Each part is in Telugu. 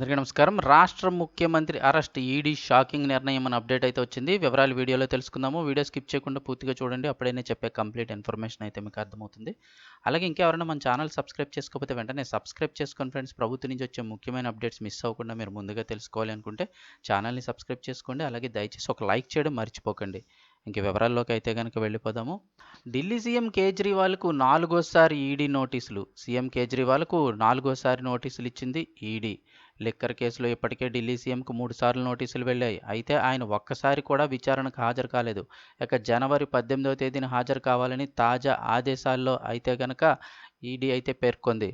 అందరికీ నమస్కారం. రాష్ట్ర ముఖ్యమంత్రి అరెస్ట్ ఈడీ షాకింగ్ నిర్ణయం అని అప్డేట్ అయితే వచ్చింది. వివరాలు వీడియోలో తెలుసుకుందాము. వీడియో స్కిప్ చేయకుండా పూర్తిగా చూడండి. అప్పుడైనా చెప్పే కంప్లీట్ ఇన్ఫర్మేషన్ అయితే మీకు అర్థమవుతుంది. అలాగే ఇంకెవరైనా మన ఛానల్ సబ్స్క్రైబ్ చేసుకోకపోతే వెంటనే సబ్స్క్రైబ్ చేసుకొని ఫ్రెండ్స్ ప్రభుత్వం నుంచి వచ్చే ముఖ్యమైన అప్డేట్స్ మిస్ అవ్వకుండా మీరు ముందుగా తెలుసుకోవాలి అనుకుంటే ఛానల్ని సబ్స్క్రైబ్ చేసుకోండి. అలాగే దయచేసి ఒక లైక్ చేయడం మర్చిపోకండి. ఇంక వివరాల్లోకి అయితే కనుక వెళ్ళిపోదాము. ఢిల్లీ సీఎం కేజ్రీవాల్కు నాలుగోసారి ఈడీ నోటీసులు. సీఎం కేజ్రీవాల్కు నాలుగోసారి నోటీసులు ఇచ్చింది ఈడీ. లిక్కర్ కేసులో ఇప్పటికే ఢిల్లీ సీఎంకు మూడు సార్లు నోటీసులు వెళ్ళాయి. అయితే ఆయన ఒక్కసారి కూడా విచారణకు హాజరు కాలేదు. ఇక జనవరి పద్దెనిమిదవ తేదీన హాజరు కావాలని తాజా ఆదేశాల్లో అయితే గనక ఈడీ అయితే పేర్కొంది.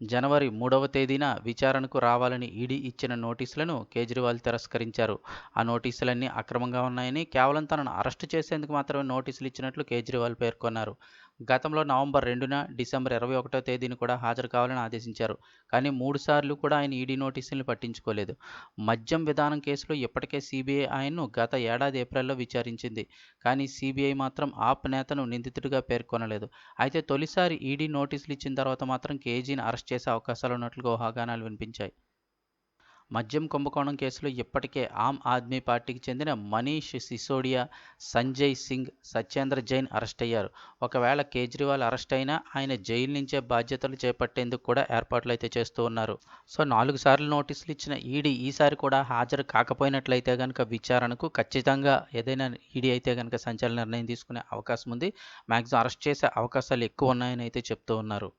జనవరి మూడవ తేదీన విచారణకు రావాలని ఈడీ ఇచ్చిన నోటీసులను కేజ్రీవాల్ తిరస్కరించారు. ఆ నోటీసులన్నీ అక్రమంగా ఉన్నాయని కేవలం తనను అరెస్టు చేసేందుకు మాత్రమే నోటీసులు ఇచ్చినట్లు కేజ్రీవాల్ పేర్కొన్నారు. గతంలో నవంబర్ రెండున డిసెంబర్ ఇరవై ఒకటో తేదీని కూడా హాజరు కావాలని ఆదేశించారు. కానీ మూడుసార్లు కూడా ఆయన ఈడీ నోటీసులను పట్టించుకోలేదు. మద్యం విధానం కేసులో ఇప్పటికే సిబిఐ ఆయన్ను గత ఏడాది ఏప్రిల్లో విచారించింది. కానీ సిబిఐ మాత్రం ఆప్ నేతను నిందితుడిగా పేర్కొనలేదు. అయితే తొలిసారి ఈడీ నోటీసులు ఇచ్చిన తర్వాత మాత్రం కేజీని అరెస్ట్ చేసే అవకాశాలు ఉన్నట్లుగా ఊహాగానాలు వినిపించాయి. మద్యం కుంభకోణం కేసులో ఇప్పటికే ఆమ్ ఆద్మీ పార్టీకి చెందిన మనీష్ సిసోడియా సంజయ్ సింగ్ సత్యేంద్ర జైన్ అరెస్ట్ అయ్యారు ఒకవేళ కేజ్రీవాల్ అరెస్ట్ అయినా ఆయన జైలు నుంచే బాధ్యతలు చేపట్టేందుకు కూడా ఏర్పాట్లు అయితే చేస్తూ ఉన్నారు. సో నాలుగు సార్లు నోటీసులు ఇచ్చిన ఈడీ ఈసారి కూడా హాజరు కాకపోయినట్లయితే కనుక విచారణకు ఖచ్చితంగా ఏదైనా ఈడీ అయితే కనుక సంచలన నిర్ణయం తీసుకునే అవకాశం ఉంది. మ్యాక్సిమం అరెస్ట్ చేసే అవకాశాలు ఎక్కువ ఉన్నాయని అయితే చెప్తూ ఉన్నారు.